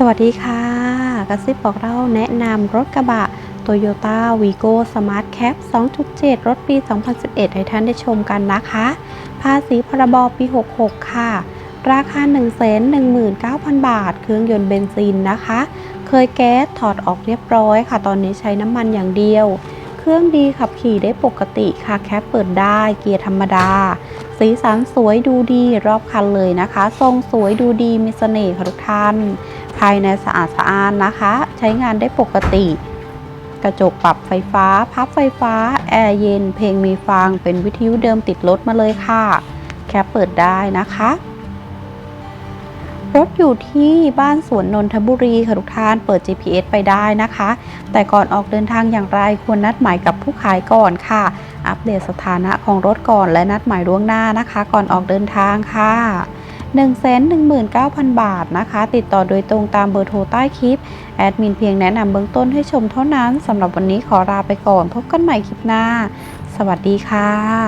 สวัสดีค่ะ กระซิบบอกเราแนะนำรถกระบะ Toyota Vigo Smart Cap 2.7 รถปี 2011 ให้ท่านได้ชมกันนะคะ ภาษีพรบปี 66 ค่ะ ราคา 119,000 บาท เครื่องยนต์เบนซินนะคะ เคยแก๊สถอดออกเรียบร้อยค่ะ ตอนนี้ใช้น้ำมันอย่างเดียว เครื่องดีขับขี่ได้ปกติค่ะ แคปเปิดได้เกียร์ธรรมดา สีสันสวยดูดีรอบคันเลยนะคะ ทรงสวยดูดีมีเสน่ห์ค่ะทุกท่าน ภายในสะอาดสะอ้านนะคะ ใช้งานได้ปกติ กระจกปรับไฟฟ้า พับไฟฟ้า แอร์เย็น เพลงมีฟัง เป็นวิทยุเดิมติดรถมาเลยค่ะ แคปเปิดได้นะคะ รถอยู่ที่บ้านสวนนนทบุรีค่ะทุกท่าน เปิด GPS ไปได้นะคะ แต่ก่อนออกเดินทางอย่างไรควรนัดหมายกับผู้ขายก่อนค่ะ อัปเดตสถานะของรถก่อนและนัดหมายล่วงหน้านะคะ ก่อนออกเดินทางค่ะ 119,000 บาทนะคะ ติดต่อโดยตรงตามเบอร์โทรใต้คลิป แอดมินเพียงแนะนำเบื้องต้นให้ชมเท่านั้นสำหรับวันนี้ขอลาไปก่อน พบกันใหม่คลิปหน้า สวัสดีค่ะ